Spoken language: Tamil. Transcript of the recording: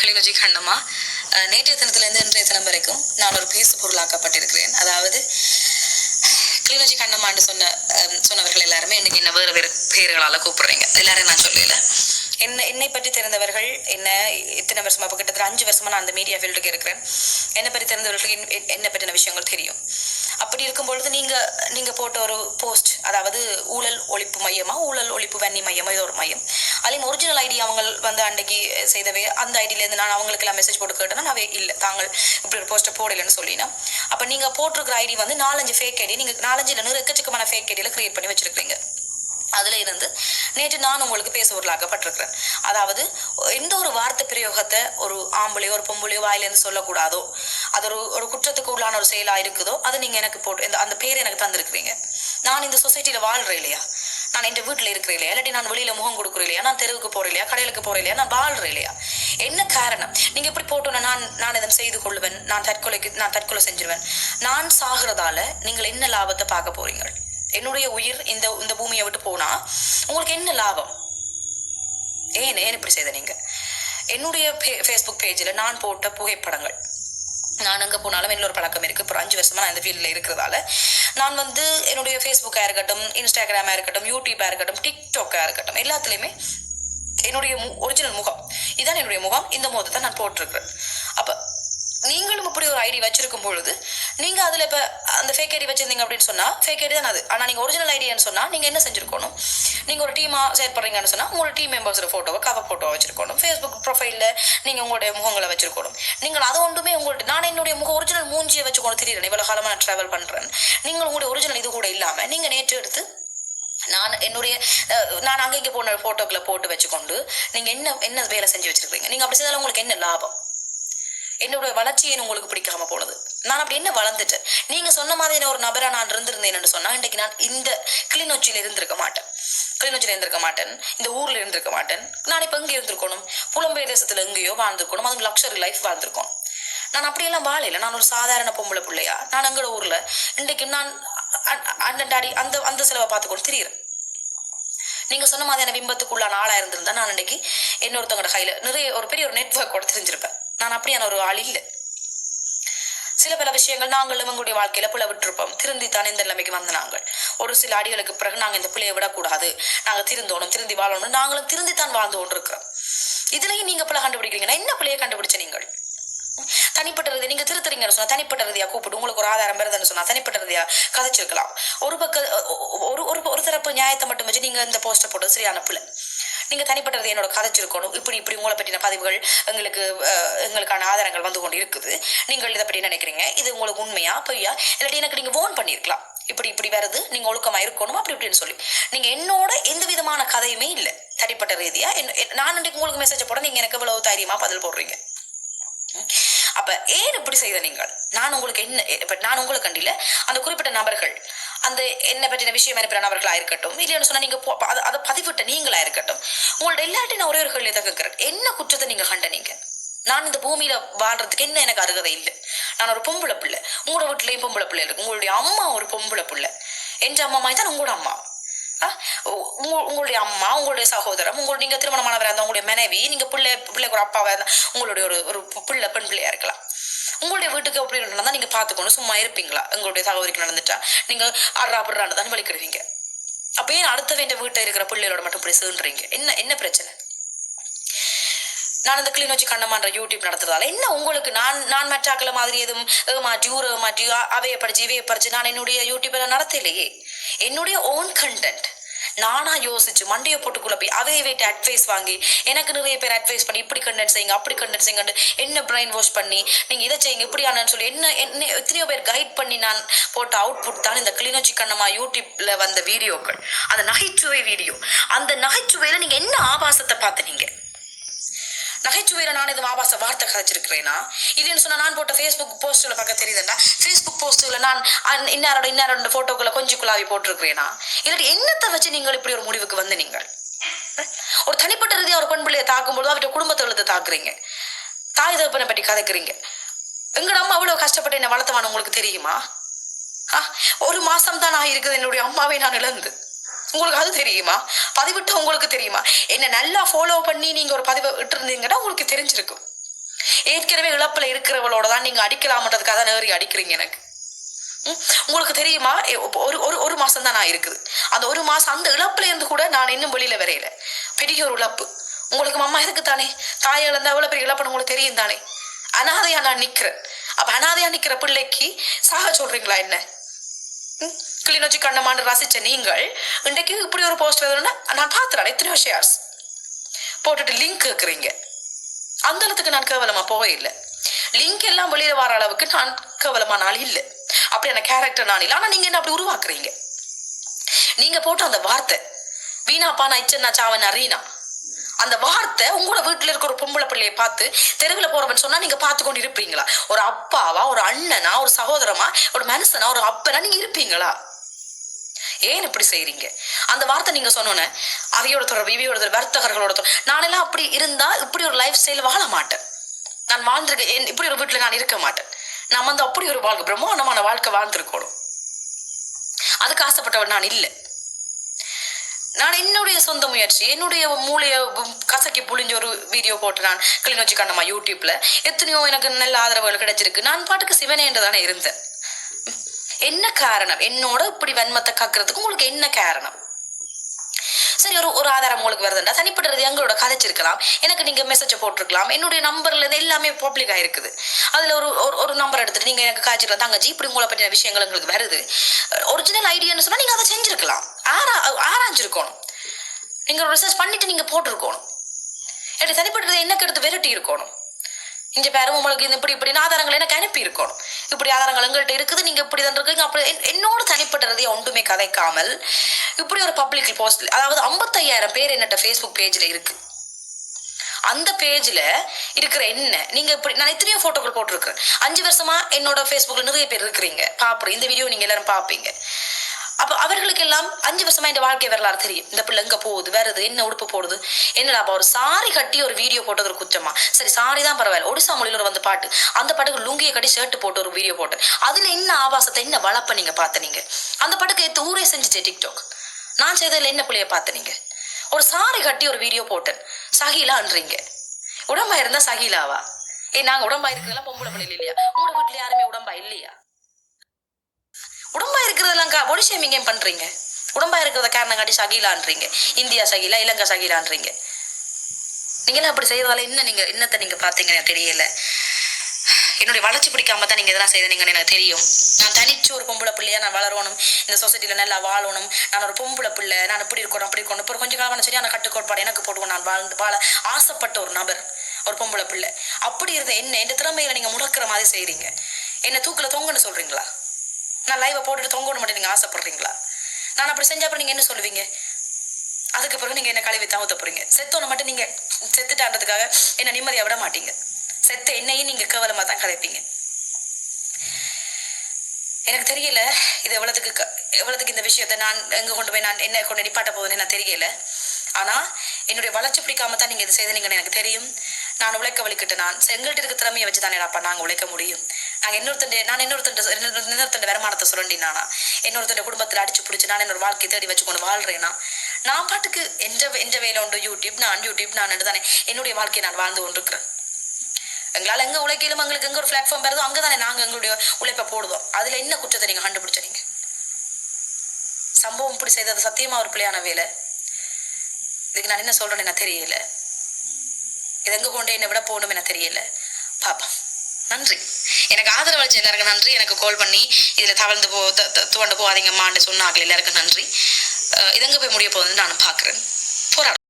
கிளிநொச்சி கண்ணம்மா நேற்றைய தினத்திலிருந்து இன்றைய தினம் வரைக்கும் நான் ஒரு பேசு பொருளாக்கப்பட்டிருக்கிறேன். அதாவது கிளிநொச்சி கண்ணம்மான்னு சொன்ன சொன்னவர்கள் எல்லாருமே இன்னைக்கு என்ன வேறு வேறு பெயர்களால கூப்பிடுறீங்க. எல்லாரும் நான் சொல்லல. என்ன என்னை பற்றி தெரிந்தவர்கள் என்ன இத்தனை வருஷமா இப்போ கிட்டத்தட்ட அஞ்சு வருஷமா நான் அந்த மீடியா ஃபீல்டுக்கு இருக்கிறேன். என்னை பற்றி தெரிந்தவர்களுக்கு என்ன என்னை பற்றின விஷயங்கள் தெரியும். அப்படி இருக்கும் பொழுது நீங்க நீங்க போட்ட ஒரு போஸ்ட் அதாவது ஊழல் ஒழிப்பு மையமா ஊழல் ஒழிப்பு வன்னி மையமா இது ஒரு மையம். அதுலேயும் ஒரிஜினல் ஐடி அவங்க வந்து அன்னைக்கு செய்தவே. அந்த ஐடியிலேருந்து நான் அவங்களுக்கு எல்லாம் மெசேஜ் போட்டு கேட்டேன்னா அவை இல்லை தாங்கள் இப்படி ஒரு போஸ்ட்டை போடலைன்னு சொல்லினா. அப்போ நீங்கள் போட்டிருக்கிற ஐடி வந்து நாலஞ்சு ஃபேக் ஐடி நீங்கள் நாலஞ்சு இல்லை எக்கச்சக்கமான ஃபேக் ஐடியில் கிரியேட் பண்ணி வச்சிருக்கீங்க அதில் இருந்து நேற்று நான் உங்களுக்கு பேச உருளாக்கப்பட்டிருக்கிறேன் அதாவது எந்த ஒரு வார்த்தை பிரயோகத்தை ஒரு ஆம்பளையோ ஒரு பொம்பளையோ வாயிலேருந்து சொல்லக்கூடாதோ அது ஒரு ஒரு குற்றத்துக்கு உள்ளான ஒரு செயலாக இருக்குதோ அதை நீங்கள் எனக்கு போட்டு அந்த பேர் எனக்கு தந்திருக்கிறீங்க. நான் இந்த சொசைட்டியில் வாழ்கிறேன் இல்லையா? நான் என் வீட்டில் இருக்கிறேன் இல்லையா? இல்லாட்டி நான் வெளியில் முகம் கொடுக்குறேன் இல்லையா? நான் தெருவுக்கு போறேன் இல்லையா? கடையிலுக்கு போறேன் இல்லையா? நான் வாழ்றேன் இல்லையா? என்ன காரணம்? நீங்கள் எப்படி போட்டோன்னா நான் நான் இதை செய்து கொள்வேன் நான் தற்கொலைக்கு நான் தற்கொலை செஞ்சிருவேன்? நான் சாகிறதால நீங்கள் என்ன லாபத்தை பார்க்க போறீங்க? என்னுடைய உயிர் இந்த இந்த பூமியை விட்டு போனால் உங்களுக்கு என்ன லாபம்? ஏன் ஏன் இப்படி செய்த நீங்கள் என்னுடைய ஃபேஸ்புக் பேஜில் நான் போட்ட புகைப்படங்கள். நான் எங்கே போனாலும் இன்னொரு பழக்கம் இருக்குது இப்போ அஞ்சு வருஷமாக நான் இந்த ஃபீல்டில் இருக்கிறதால நான் வந்து என்னுடைய ஃபேஸ்புக்காக இருக்கட்டும் இன்ஸ்டாகிராமாக இருக்கட்டும் யூடியூப்பாக இருக்கட்டும் டிக்டாக்காக இருக்கட்டும் எல்லாத்துலேயுமே என்னுடைய ஒரிஜினல் முகம். இதான் என்னுடைய முகம். இந்த முகத்தை தான் நான் போட்டிருக்கிறேன். அப்போ நீங்களும் இப்படி ஒரு ஐடி வச்சிருக்கும் பொழுது நீங்கள் அதில் இப்போ அந்த ஃபேக் ஐடி வச்சிருந்தீங்க அப்படின்னு சொன்னால் ஃபேக் ஐடி தான் அது. ஆனால் நீங்கள் ஒரிஜினல் ஐடியான்னு சொன்னால் நீங்கள் என்ன செஞ்சுருக்கணும்? நீங்கள் ஒரு டீமாக செயற்படுறீங்கன்னு சொன்னால் உங்களோட டீம் மெம்பர்ஸோட ஃபோட்டோவை கவர் ஃபோட்டோவை வச்சிருக்கணும். நீங்கள் நீங்க உங்களுடைய முகங்களை வச்சிருக்கணும். நீங்கள் அது ஒன்றுமே உங்கள்ட்ட நான் என்னுடைய முக ஒரிஜினல் மூஞ்சியை வச்சுக்கணும் தெரியல இவ்வளவு காலமாக நான் ட்ராவல் பண்றேன் நீங்கள் உங்களுடைய ஒரிஜினல் இது கூட இல்லாம நீங்க நேற்று எடுத்து நான் என்னுடைய அஹ், நான் அங்கே இங்கே போன போட்டோக்களை போட்டு வச்சுக்கொண்டு நீங்க என்ன என்ன வேலை செஞ்சு வச்சுருக்கீங்க நீங்கள் அப்படி செய்தாலும் உங்களுக்கு என்ன லாபம்? என்னோட வளர்ச்சியை உங்களுக்கு பிடிக்காம போனது. நான் அப்படி என்ன வளர்ந்துட்டேன்? நீங்க சொன்ன மாதிரி ஒரு நபரா நான் இருந்திருந்தேன்னு சொன்னா இன்றைக்கு நான் இந்த கிளிநொச்சியில இருந்திருக்க மாட்டேன். கிளிநொச்சியில இருந்திருக்க மாட்டேன். இந்த ஊர்ல இருந்திருக்க மாட்டேன். நான் இப்ப எங்க இருந்திருக்கணும்? புலம்பெயர் தேசத்துல எங்கேயோ வாழ்ந்திருக்கணும். அதுவும் லக்ஷரி லைஃப் வாழ்ந்திருக்கோம். நான் அப்படியெல்லாம் வாழையில நான் ஒரு சாதாரண பொம்பளை பிள்ளையா? நான் எங்களோட ஊர்ல இன்றைக்கு நான் அண்ணன் டாடி அந்த அந்த செலவை பார்த்துக்கொண்டு திரியிறேன் நீங்க சொன்ன மாதிரியான பிம்பத்துக்குள்ளான ஆளா இருந்திருந்தா நான் இன்னைக்கு இன்னொருத்தவங்களோட கையில நிறைய ஒரு பெரிய ஒரு நெட்வொர்க் கூட தெரிஞ்சிருப்பேன். நான் அப்படியான ஒரு ஆள் இல்லை. சில பல விஷயங்கள் நாங்களும் எங்களுடைய வாழ்க்கையில பிளவிட்டிருப்போம். விட்டுருப்போம் திருந்தித்தான் இந்த நிலைமைக்கு வந்த நாங்கள். ஒரு சில அடிகளுக்கு பிறகு நாங்க இந்த பிள்ளையை விடக்கூடாது. நாங்க திருந்தோணும் திருந்தி வாழணும் நாங்களும் திருந்தித்தான் வாழ்ந்து கொண்டிருக்கிறோம். இதுலயும் நீங்க பிள்ளை கண்டுபிடிக்கிறீங்கன்னா என்ன பிள்ளையை கண்டுபிடிச்ச நீங்கள்? தனிப்பட்ட ரீதியா நீங்க திருத்துறீங்கன்னு சொன்னா தனிப்பட்ட ரீதியா கூப்பிட்டு உங்களுக்கு ஒரு ஆதாரம் வருதுன்னு சொன்னா தனிப்பட்ட ரீதியா கதைச்சிருக்கலாம். ஒரு பக்க ஒரு ஒரு ஒரு தரப்பு நியாயத்தை மட்டும் வச்சு நீங்க இந்த போஸ்டர் போட்டு சரியான பிள்ளை நீங்கள் தனிப்பட்டது என்னோட கதைச்சிருக்கணும். இப்படி இப்படி உங்களை பற்றின பதிவுகள் எங்களுக்கு எங்களுக்கான ஆதாரங்கள் வந்து கொண்டு இருக்குது நீங்கள் இதை பற்றி நினைக்கிறீங்க? இது உங்களுக்கு உண்மையா பொய்யா? இல்லாட்டி எனக்கு நீங்கள் ஃபோன் பண்ணியிருக்கலாம். இப்படி இப்படி வருது நீங்க ஒழுக்கமா இருக்கணும் அப்படி இப்படின்னு சொல்லி. நீங்க என்னோட எந்த விதமான கதையுமே இல்லை. தனிப்பட்ட ரீதியா. என்ன- நான் இன்றைக்கு உங்களுக்கு மெசேஜ் போட நீங்க எனக்கு இவ்வளவு தைரியமா பதில் போடுறீங்க. அப்ப ஏன் இப்படி செய்த நீங்கள்? நான் உங்களுக்கு என்ன நான் உங்களுக்கு கண்டில அந்த குறிப்பிட்ட நபர்கள் அந்த என்ன பற்றின விஷயம் அனுப்புற இருக்கட்டும் இல்லைன்னு சொன்னால் நீங்கள் அதை அதை பதிவிட்ட நீங்களாக இருக்கட்டும் உங்களோட எல்லார்ட்டையும் நான் ஒரே ஒரு கேள்வி தான் கேட்குறேன். என்ன குற்றத்தை நீங்கள் கண்டனீங்க? நான் இந்த பூமியில வாழ்றதுக்கு என்ன எனக்கு அருகதை இல்லை. நான் ஒரு பொம்பளை பிள்ளை. உங்களோட வீட்லயும் பொம்பளை பிள்ளை இருக்கு. உங்களுடைய அம்மா ஒரு பொம்பளை பிள்ளை. என்ற அம்மா மாதிரி தான் உங்களோட அம்மா. ஆ, உங்களுடைய அம்மா உங்களுடைய சகோதரம் உங்களுடைய நீங்க திருமணமானவராக இருந்தா உங்களுடைய மனைவி நீங்க பிள்ளை பிள்ளைக்கு ஒரு அப்பாவா இருந்தா உங்களுடைய ஒரு ஒரு பிள்ளை பெண் பிள்ளையா இருக்கலாம். உங்களுடைய வீட்டுக்கு அப்படி நடந்தா நீங்க பாத்துக்கணும் சும்மா இருப்பீங்களா? உங்களுடைய சகோதரிக்கு நடந்துட்டா. நீங்க அட்ரா படுறான்னு தான் வலிக்கிடுவீங்க அப்ப ஏன் அடுத்த வேண்ட வீட்டை இருக்கிற பிள்ளைகளோட மட்டும் இப்படி சேர்ன்றீங்க என்ன என்ன பிரச்சனை? நான் இந்த கிளிநொச்சி கண்ணமான்ற யூடியூப் நடத்துறதால என்ன உங்களுக்கு? நான் நான் மற்றாக்கள மாதிரி எதுவும் ஏமாற்றி ஊர் ஏமாற்றி அவையை அவைய படிச்சு இவையை படிச்சு நான் என்னுடைய யூடியூப்ல நடத்தலையே. என்னுடைய ஓன் கண்டென்ட் நானா யோசிச்சு மண்டைய போட்டுக்குள்ள போய் அவைய வைட்டு அட்வைஸ் வாங்கி எனக்கு நிறைய பேர் அட்வைஸ் பண்ணி இப்படி கண்டென்ட் செய்யுங்க அப்படி கண்டென்ட் செய்யுங்க என்ன பிரைன் வாஷ் பண்ணி நீங்க இதை செய்யுங்க இப்படி ஆனன்னு சொல்லி என்ன என்ன எத்தனையோ பேர் கைட் பண்ணி நான் போட்ட அவுட்புட் தான் இந்த கிளிநொச்சி கண்ணமா யூடியூப்ல வந்த வீடியோக்கள். அந்த நகைச்சுவை வீடியோ. அந்த நகைச்சுவையில நீங்க என்ன ஆபாசத்தை பார்த்தீங்க நகைச்சுவையில நான் இது ஆபாச வார்த்தை கதைச்சிருக்கிறேனா? இல்லைன்னு சொன்னா நான் போட்ட ஃபேஸ்புக் போஸ்ட்ல பார்க்க தெரியுதுண்டா ஃபேஸ்புக் போஸ்ட்ல நான் இன்னாரோட இன்னாரோட போட்டோக்களை கொஞ்சம் குழாவி போட்டிருக்கிறேனா? இல்லாட்டி என்னத்தை வச்சு நீங்கள் இப்படி ஒரு முடிவுக்கு வந்து நீங்கள்? ஒரு தனிப்பட்ட ரீதியா ஒரு பெண் பிள்ளையை தாக்கும்போது அவர்கிட்ட குடும்பத்தை தாக்குறீங்க. தாய் தகப்பனை பற்றி கதைக்கிறீங்க. எங்கட அம்மா அவ்வளவு கஷ்டப்பட்டு என்ன வளர்த்தவான்னு உங்களுக்கு தெரியுமா? ஒரு மாசம் தான் நான் என்னுடைய அம்மாவை நான் இழந்து. உங்களுக்கு அது தெரியுமா? பதிவிட்டு உங்களுக்கு தெரியுமா? என்ன நல்லா ஃபாலோ பண்ணி நீங்க ஒரு பதிவை இட்டிருந்தீங்கன்னா உங்களுக்கு தெரிஞ்சிருக்கும். ஏற்கனவே இழப்புல இருக்கிறவளோட தான் நீங்க அடிக்கலாமன்றதுக்காக தான் நேரி அடிக்கிறீங்க எனக்கு. ம்? உங்களுக்கு தெரியுமா? ஒரு ஒரு ஒரு மாசம் தான் நான் இருக்குது. அந்த ஒரு மாசம் அந்த இழப்புல இருந்து கூட நான் இன்னும் வெளியில வரையில. பெரிய ஒரு இழப்பு. உங்களுக்கு அம்மா எதுக்கு தானே? தாய் இழந்தா எவ்வளவு பெரிய இழப்புன்னு உங்களுக்கு தெரியும் தானே? அனாதையா நான் நிக்கிறேன். அப்ப அனாதையா நிக்கிற பிள்ளைக்கு சாக சொல்றீங்களா என்ன? கிளிநொச்சி கண்ணமான்னு ரசிச்ச நீங்கள் இன்றைக்கு இப்படி ஒரு போஸ்ட் வருதுன்னா நான் பார்த்துறேன் எத்தனையோ ஷேர்ஸ் போட்டுட்டு லிங்க் கேட்குறீங்க அந்த அளவுக்கு நான் கேவலமா போகவே இல்லை. லிங்க் எல்லாம் வெளியில வர அளவுக்கு நான் கேவலமான ஆள் இல்லை. அப்படியான கேரக்டர் நான் இல்லை. ஆனா நீங்க என்ன அப்படி உருவாக்குறீங்க? நீங்க போட்ட அந்த வார்த்தை வீணாப்பா நான் இச்சன்னா சாவன் அரீனா? அந்த வார்த்தை உங்களோட வீட்டுல இருக்க ஒரு பொம்பளை பிள்ளையை பார்த்து தெருவில் போறவன் சொன்னா நீங்க பார்த்து கொண்டு இருப்பீங்களா? ஒரு அப்பாவா ஒரு அண்ணனா ஒரு சகோதரமா ஒரு மனுஷனா ஒரு அப்பனா நீங்க இருப்பீங்களா? ஏன் இப்படி செய்றீங்க? அந்த வார்த்தை நீங்க சொன்னோன்னே அவையோட தொடர்பு இவையோட தொடர்பு வர்த்தகர்களோட தொடர்பு. நானெல்லாம் அப்படி இருந்தா இப்படி ஒரு லைஃப் ஸ்டைல் வாழ மாட்டேன். நான் வாழ்ந்திருக்க என் இப்படி ஒரு வீட்டுல நான் இருக்க மாட்டேன். நான் வந்து அப்படி ஒரு வாழ்க்கை பிரம்மாண்டமான வாழ்க்கை வாழ்ந்திருக்கணும். அதுக்கு ஆசைப்பட்டவன் நான் இல்லை. நான் என்னுடைய சொந்த முயற்சி என்னுடைய மூளையை கசக்கி புழிஞ்ச ஒரு வீடியோ போட்டு நான் கிளிநொச்சி கண்ணம்மா யூடியூப்ல எத்தனையோ எனக்கு நல்ல ஆதரவுகள் கிடைச்சிருக்கு. நான் பாட்டுக்கு சிவனே தானே இருந்தேன். என்ன காரணம்? என்னோட இப்படி வன்மத்தை காக்குறதுக்கு உங்களுக்கு என்ன காரணம்? சரி ஒரு ஒரு ஆதாரம் உங்களுக்கு வருதுண்டா? தனிப்பட்டது எங்களோட கதைச்சிருக்கலாம். எனக்கு நீங்க மெசேஜ் போட்டிருக்கலாம். என்னுடைய நம்பர்ல இருந்து எல்லாமே பப்ளிக் ஆயிருக்குது. அதுல ஒரு ஒரு- ஒரு நம்பர் எடுத்துட்டு நீங்க எனக்கு காய்ச்சிக்கலாம். தங்கச்சி இப்படி உங்களை பற்றின விஷயங்கள் எங்களுக்கு வருது. ஒரிஜினல் ஐடியான்னு சொன்னா நீங்க ஆரா ஆராய்ஞ்சிருக்கணும் நீங்கள் ரிசர்ச் பண்ணிட்டு நீங்க போட்டிருக்கணும். எனக்கு தனிப்பட்டது என்ன எடுத்து விரட்டி இருக்கணும் இங்க பேரும் உங்களுக்கு இந்த இப்படி இப்படி ஆதாரங்கள் எனக்கு அனுப்பி இருக்கணும் இப்படி ஆதாரங்கள் எங்கள்கிட்ட இருக்குது நீங்க இப்படி தான் இருக்கீங்க அப்படி என்னோட தனிப்பட்டதை ஒன்றுமே கதைக்காமல் இப்படி ஒரு பப்ளிக் போஸ்ட் அதாவது ஐம்பத்தையாயிரம் பேர் என்னட்ட ஃபேஸ்புக் பேஜ்ல இருக்கு. அந்த பேஜ்ல இருக்கிற என்ன நீங்க இப்படி நான் எத்தனையோ போட்டோக்கள் போட்டிருக்கிறேன். அஞ்சு வருஷமா என்னோட ஃபேஸ்புக்ல நிறைய பேர் இருக்கிறீங்க. பாப்புறேன் இந்த வீடியோ நீங்க எல்லாரும் பாப்பீங்க. அப்ப அவர்களுக்கு எல்லாம் அஞ்சு வருஷமா இந்த வாழ்க்கை வரலாறு தெரியும். இந்த பிள்ளை எங்க போகுது? வருது என்ன உடுப்பு போடுது? என்னடா அப்ப ஒரு சாரி கட்டி ஒரு வீடியோ போட்டது ஒரு குற்றமா? சரி சாரி தான் பரவாயில்ல. ஒடிசா மொழியில ஒரு வந்து பாட்டு. அந்த பாட்டுக்கு லுங்கியை கட்டி ஷர்ட் போட்டு ஒரு வீடியோ போட்டு அதுல என்ன ஆபாசத்தை என்ன வளப்ப நீங்க பார்த்த அந்த பாட்டுக்கு எடுத்து ஊரே செஞ்சுச்சு டிக்டாக் நான் செய்ததுல என்ன பிள்ளைய பார்த்தனீங்க ஒரு சாரி கட்டி ஒரு வீடியோ போட்டேன். சகிலான்றீங்க. உடம்பா இருந்தா சகிலாவா? ஏ நாங்க உடம்பா இருக்கிறதெல்லாம் பொம்பளை பிள்ளை இல்லையா? உங்களோட வீட்டுல யாருமே உடம்பா இல்லையா? உடம்பா இருக்கிறதெல்லாம் பாடி ஷேமிங் ஏன் பண்றீங்க? உடம்பா இருக்கிறத காரணம் காட்டி சகிலான்றீங்க இந்தியா சகிலா இலங்கை சகிலான்றீங்க நீங்களாம் அப்படி செய்யறதால என்ன நீங்க என்னத்தை நீங்க பாத்தீங்கன்னு எனக்கு தெரியல. என்னுடைய வளர்ச்சி பிடிக்காம தான் நீங்க இதெல்லாம் செய்தீங்கன்னு எனக்கு தெரியும். நான் தனிச்சு ஒரு பொம்பளை பிள்ளையா நான் வளரணும். இந்த சொசைட்டில நல்லா வாழணும். நான் ஒரு பொம்பளை பிள்ளை. நான் இப்படி இருக்கணும் அப்படி இருக்கணும். இப்போ கொஞ்சம் காலம் சரியான கட்டுக்கோட்பாடு எனக்கு போட்டுக்கணும். நான் வாழ்ந்து வாழ ஆசைப்பட்ட ஒரு நபர் ஒரு பொம்பளை பிள்ளை. அப்படி இருந்த என்ன எந்த திறமையில நீங்க முடக்கிற மாதிரி செய்றீங்க? என்ன தூக்கில தொங்கன்னு சொல்றீங்களா? நான் லைவை போட்டுட்டு தொங்கணும் மட்டும் நீங்கள் ஆசைப்படுறீங்களா? நான் அப்படி செஞ்ச அப்புறம் நீங்கள் என்ன சொல்லுவீங்க? அதுக்கு பிறகு நீங்கள் என்ன கழுவி தாவத்த போறீங்க? செத்தோன்னு மட்டும் நீங்கள் செத்துட்டான்றதுக்காக என்னை நிம்மதியாக விட மாட்டீங்க? செத்த என்னையும் நீங்கள் கேவலமாக தான் கலைப்பீங்க எனக்கு தெரியல இது எவ்வளோத்துக்கு எவ்வளோத்துக்கு இந்த விஷயத்தை நான் எங்கே கொண்டு போய் நான் என்ன கொண்டு நிப்பாட்ட போகுதுன்னு எனக்கு தெரியல. ஆனால் என்னுடைய வளர்ச்சி பிடிக்காம தான் நீங்கள் இது செய்தீங்கன்னு எனக்கு தெரியும். நான் உழைக்க வலிக்கிட்டு நான் எங்கள்கிட்ட இருக்க திறமையை வச்சு தானே அப்பா நாங்க உழைக்க முடியும். நாங்கள் இன்னொருத்தன் நான் இன்னொருத்தன் இன்னொருத்தண்ட வருமானத்தை சுரண்டினானா இன்னொருத்தன் குடும்பத்தில் அடிச்சு பிடிச்சி நான் என்னோட வாழ்க்கையை தேடி வச்சு கொண்டு வாழ்றேனா? நான் பாட்டுக்கு எந்த எந்த வேலை உண்டு? யூடியூப் நான் யூடியூப் நான் தானே என்னுடைய வாழ்க்கையை நான் வாழ்ந்து கொண்டிருக்கிறேன். எங்களால் எங்கே உழைக்கலும் எங்களுக்கு எங்கே ஒரு பிளாட்ஃபார்ம் வருதோ அங்கதானே நாங்கள் எங்களுடைய உழைப்பை போடுவோம். அதில் என்ன குற்றத்தை நீங்கள் கண்டுபிடிச்சீங்க சம்பவம் இப்படி செய்தது சத்தியமாக ஒரு பிள்ளையான வேலை? இதுக்கு நான் என்ன சொல்கிறேன்னு எனக்கு தெரியல. இது எங்கே கொண்டு என்னை விட போகணும் எனக்கு தெரியல. பாப்பா நன்றி. எனக்கு ஆதரவு அளிச்ச எல்லாருக்கும் நன்றி. எனக்கு கால் பண்ணி இதில் தவழ்ந்து போ த- துவண்டு போகாதீங்கம்மான்னு சொன்னாங்க எல்லாருக்கும் நன்றி. இதங்க போய் முடிய போகுதுன்னு நான் பார்க்குறேன்.